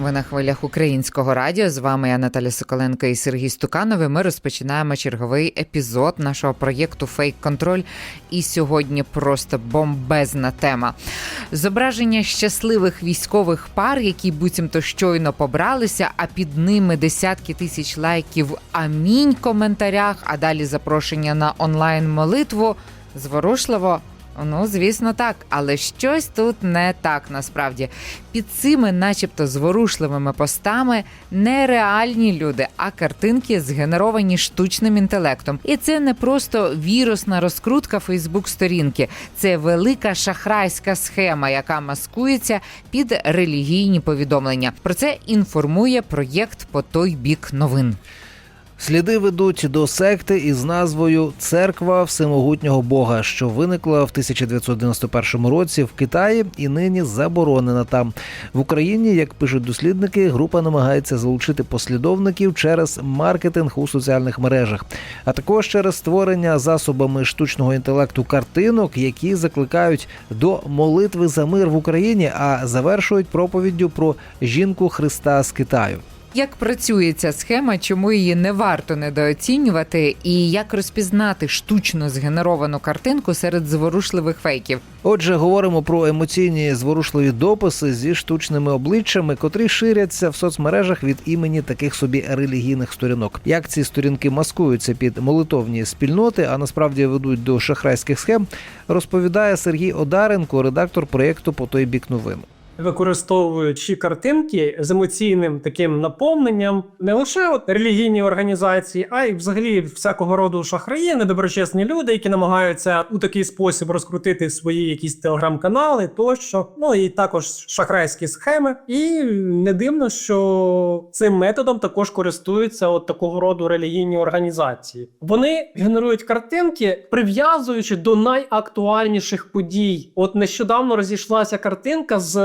Ви на хвилях українського радіо. З вами я Наталя Соколенко і Сергій Стуканови. Ми розпочинаємо черговий епізод нашого проєкту Фейк Контроль. І сьогодні просто бомбезна тема. Зображення щасливих військових пар, які буцімто щойно побралися, а під ними десятки тисяч лайків. Амінь коментарях. А далі запрошення на онлайн молитву. Зворушливо. Ну, звісно, так, але щось тут не так насправді. Під цими, начебто, зворушливими постами, нереальні люди, а картинки згенеровані штучним інтелектом. І це не просто вірусна розкрутка Фейсбук-сторінки, це велика шахрайська схема, яка маскується під релігійні повідомлення. Про це інформує проєкт по той бік новин. Сліди ведуть до секти із назвою Церква Всемогутнього Бога, що виникла в 1991 році в Китаї і нині заборонена там. В Україні, як пишуть дослідники, група намагається залучити послідовників через маркетинг у соціальних мережах, а також через створення засобами штучного інтелекту картинок, які закликають до молитви за мир в Україні, а завершують проповіддю про жінку Христа з Китаю. Як працює ця схема, чому її не варто недооцінювати, і як розпізнати штучно згенеровану картинку серед зворушливих фейків? Отже, говоримо про емоційні зворушливі дописи зі штучними обличчями, котрі ширяться в соцмережах від імені таких собі релігійних сторінок. Як ці сторінки маскуються під молитовні спільноти, а насправді ведуть до шахрайських схем, розповідає Сергій Одаренко, редактор проєкту по той бік новин. Використовуючи картинки з емоційним таким наповненням, не лише от релігійні організації, а й взагалі всякого роду шахраї, недоброчесні люди, які намагаються у такий спосіб розкрутити свої якісь телеграм-канали, тощо, ну і також шахрайські схеми. І не дивно, що цим методом також користуються от такого роду релігійні організації. Вони генерують картинки, прив'язуючи до найактуальніших подій. От нещодавно розійшлася картинка з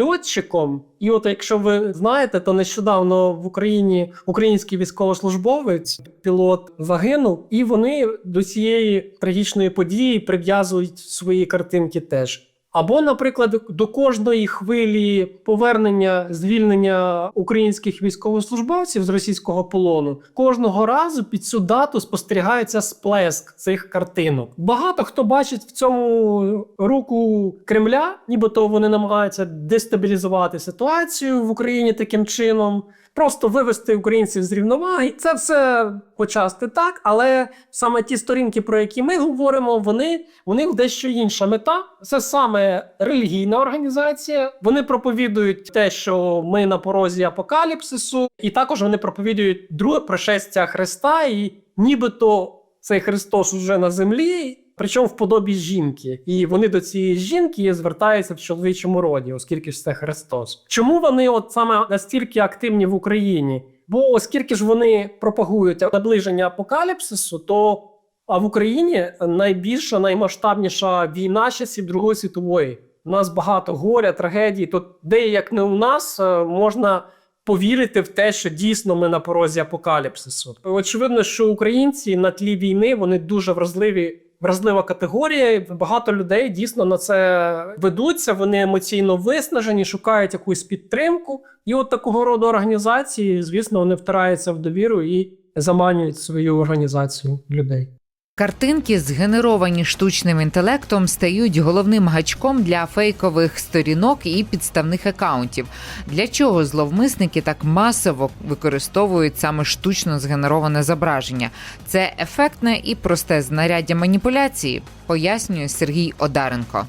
льотчиком. І от, якщо ви знаєте, то нещодавно в Україні український військовослужбовець, пілот загинув, і вони до цієї трагічної події прив'язують свої картинки теж. Або, наприклад, до кожної хвилі повернення звільнення українських військовослужбовців з російського полону кожного разу під цю дату спостерігається сплеск цих картинок. Багато хто бачить в цьому руку Кремля, нібито вони намагаються дестабілізувати ситуацію в Україні таким чином. Просто вивести українців з рівноваги. Це все почасти так, але саме ті сторінки, про які ми говоримо, вони у них дещо інша мета. Це саме релігійна організація. Вони проповідують те, що ми на порозі апокаліпсису, і також вони проповідують друге пришестя Христа, і нібито цей Христос уже на землі. Причому в подобі жінки, і вони до цієї жінки звертаються в чоловічому роді, оскільки ж це Христос. Чому вони от саме настільки активні в Україні? Бо оскільки ж вони пропагують наближення апокаліпсису, то а в Україні найбільша, наймасштабніша війна часів Другої світової. У нас багато горя, трагедій. То де як не у нас е, можна повірити в те, що дійсно ми на порозі апокаліпсису. Очевидно, що українці на тлі війни вони дуже вразливі. Вразлива категорія, і багато людей дійсно на це ведуться. Вони емоційно виснажені, шукають якусь підтримку. І от такого роду організації, звісно, вони втираються в довіру і заманюють свою організацію людей. Картинки, згенеровані штучним інтелектом, стають головним гачком для фейкових сторінок і підставних акаунтів. Для чого зловмисники так масово використовують саме штучно згенероване зображення? Це ефектне і просте знаряддя маніпуляції, пояснює Сергій Одаренко.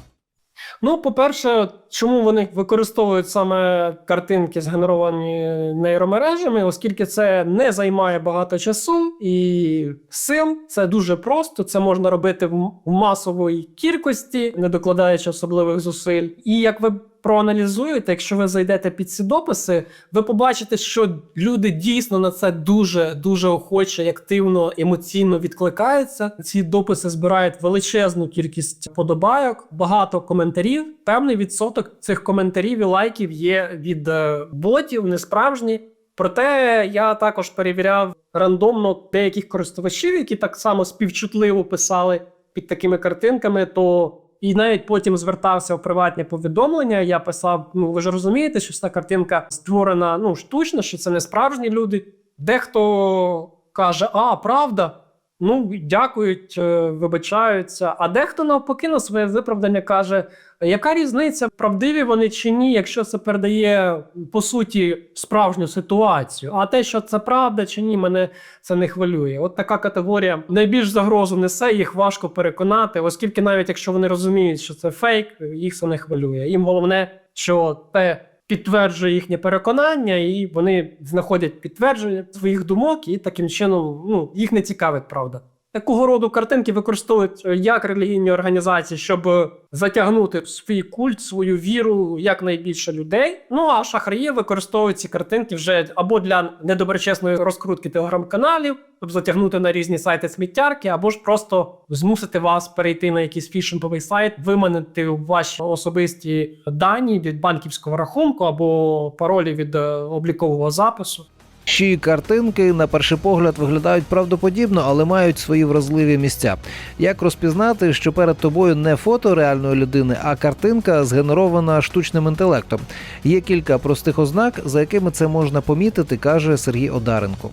Ну, по-перше, чому вони використовують саме картинки, згенеровані нейромережами, оскільки це не займає багато часу і сил, це дуже просто. Це можна робити в масовій кількості, не докладаючи особливих зусиль. І як ви проаналізуєте, якщо ви зайдете під ці дописи, ви побачите, що люди дійсно на це дуже дуже охоче активно емоційно відкликаються. Ці дописи збирають величезну кількість подобайок, багато коментарів. Певний відсоток цих коментарів і лайків є від е, ботів, несправжні. Проте я також перевіряв рандомно деяких користувачів, які так само співчутливо писали під такими картинками, то і навіть потім звертався в приватні повідомлення. Я писав: ну ви ж розумієте, що ця картинка створена ну штучно, що це не справжні люди. Дехто каже: А, правда. Ну, дякують, е, вибачаються. А дехто навпаки на своє виправдання каже: яка різниця, правдиві вони чи ні, якщо це передає по суті справжню ситуацію. А те, що це правда чи ні, мене це не хвилює. От така категорія найбільш загрозу несе, їх важко переконати, оскільки навіть якщо вони розуміють, що це фейк, їх це не хвилює. Їм головне, що те. Підтверджує їхнє переконання, і вони знаходять підтвердження своїх думок, і таким чином ну, їх не цікавить правда. Такого роду картинки використовують е, як релігійні організації, щоб е, затягнути свій культ, свою віру якнайбільше людей. Ну а шахраї використовують ці картинки вже або для недоброчесної розкрутки телеграм-каналів, щоб затягнути на різні сайти сміттярки, або ж просто змусити вас перейти на якийсь фішинговий сайт, виманити ваші особисті дані від банківського рахунку або паролі від е, облікового запису. Щі картинки на перший погляд виглядають правдоподібно, але мають свої вразливі місця. Як розпізнати, що перед тобою не фото реальної людини, а картинка згенерована штучним інтелектом? Є кілька простих ознак, за якими це можна помітити, каже Сергій Одаренко.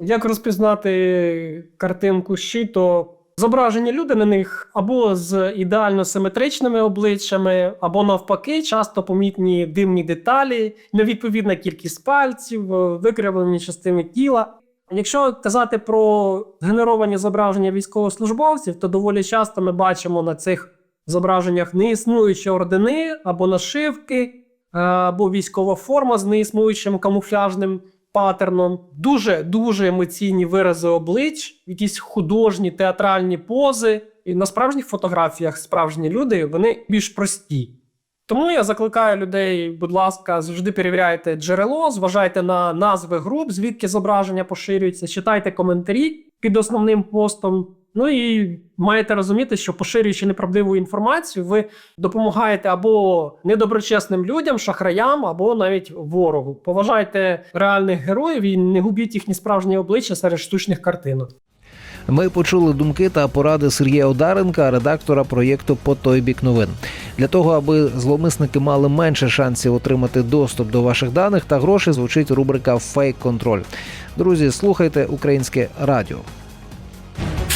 Як розпізнати картинку щі, то зображені люди на них або з ідеально симетричними обличчями, або навпаки, часто помітні дивні деталі, невідповідна кількість пальців, е, викривлені частини тіла. Якщо казати про генеровані зображення військовослужбовців, то доволі часто ми бачимо на цих зображеннях неіснуючі ордени або нашивки, е, або військова форма з неіснуючим камуфляжним паттерном, дуже дуже емоційні вирази облич, якісь художні театральні пози. І на справжніх фотографіях справжні люди вони більш прості. Тому я закликаю людей, будь ласка, завжди перевіряйте джерело, зважайте на назви груп, звідки зображення поширюються, читайте коментарі під основним постом. Ну і маєте розуміти, що поширюючи неправдиву інформацію, ви допомагаєте або недоброчесним людям, шахраям, або навіть ворогу. Поважайте реальних героїв і не губіть їхні справжні обличчя серед штучних картинок. Ми почули думки та поради Сергія Одаренка, редактора проєкту По той бік новин. Для того, аби зловмисники мали менше шансів отримати доступ до ваших даних та грошей, звучить рубрика Фейк контроль. Друзі, слухайте українське радіо.